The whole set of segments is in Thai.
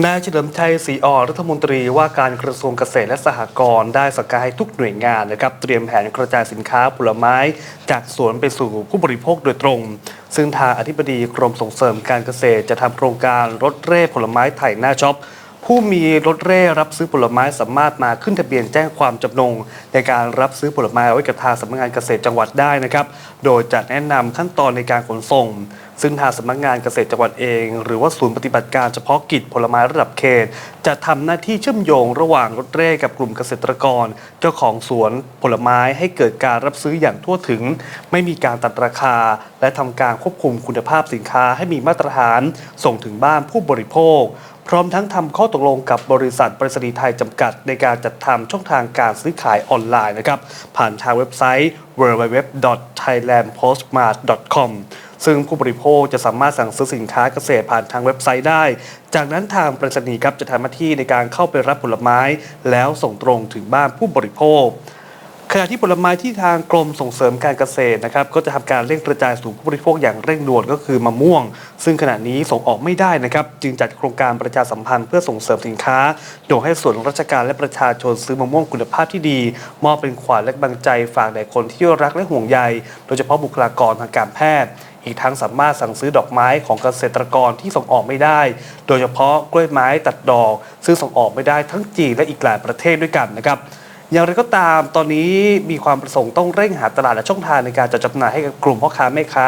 นายเฉลิมชัยศรีอ่อนรัฐมนตรีว่าการกระทรวงเกษตรและสหกรณ์ได้สั่งการให้ทุกหน่วยงานนะครับเตรียมแผนกระจายสินค้าผลไม้ จากสวนไปสู่ผู้บริโภคโดยตรง ซึ่งทางอธิบดีกรมส่งเสริมการเกษตรจะทำโครงการรถเร่ผลไม้ไถ่หน้าช็อปผู้มีรถเร่รับซื้อผลไม้สามารถมาขึ้นทะเบียนแจ้งความจำนง ในการรับซื้อผลไม้ไว้กับทางสำนักงานเกษตรจังหวัดได้นะครับ โดยจะแนะนำขั้นตอนในการขนส่ง ซึ่งทางสำนักงานเกษตรจังหวัดเอง หรือว่าศูนย์ปฏิบัติการเฉพาะกิจผลไม้ระดับเขต จะทำหน้าที่เชื่อมโยงระหว่างรถเร่กับกลุ่มเกษตรกร เจ้าของสวนผลไม้ให้เกิดการรับซื้ออย่างทั่วถึง ไม่มีการตัดราคา และทำการควบคุมคุณภาพสินค้าให้มีมาตรฐาน ส่งถึงบ้านผู้บริโภคพร้อมทั้งทำข้อตกลงกับบริษัทบริษณีไทยจำกัด ในการจัดทำช่องทางการซื้อขายออนไลน์นะครับ ผ่านทางเว็บไซต์ www.thailandpostmart.com ซึ่งผู้บริโภคจะสามารถสั่งซื้อสินค้าเกษตรผ่านทางเว็บไซต์ได้ จากนั้นทางไปรษณีย์ครับจะทำหน้าที่ในการเข้าไปรับผลไม้ แล้วส่งตรงถึงบ้านผู้บริโภค ขณะที่ผลไม้ที่ทางกรมส่งเสริมการเกษตรนะครับก็จะทำการเร่งกระจายสู่ผู้บริโภคอย่างเร่งด่วนก็คือมะม่วง ซึ่งขณะนี้ส่งออกไม่ได้นะครับ จึงจัดโครงการประชาสัมพันธ์เพื่อส่งเสริมสินค้า โดยให้ส่วนราชการและประชาชนซื้อมะม่วงคุณภาพที่ดี มอบเป็นขวัญและกำลังใจฝากแด่คนที่รักและห่วงใย โดยเฉพาะบุคลากรทางการแพทย์อีกทั้งสามารถสั่งซื้อดอกไม้ของเกษตรกรที่ส่งออกไม่ได้ โดยเฉพาะกล้วยไม้ตัดดอก ซึ่งส่งออกไม่ได้ทั้งจีนและอีกหลายประเทศด้วยกันนะครับ อย่างไรก็ตามตอนนี้มีความประสงค์ต้องเร่งหาตลาดและช่องทางในการจัดจำหน่ายให้กับกลุ่มพ่อค้าแม่ค้า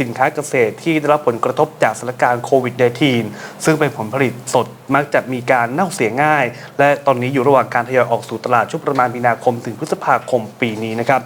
สินค้าเกษตรที่ได้รับผลกระทบจากสถานการณ์โควิด -19 ซึ่งเป็นผลผลิตสดมักจะมีการเน่าเสียง่าย และตอนนี้อยู่ระหว่างการทยอยออกสู่ตลาดช่วงประมาณมีนาคมถึงพฤษภาคมปีนี้นะครับ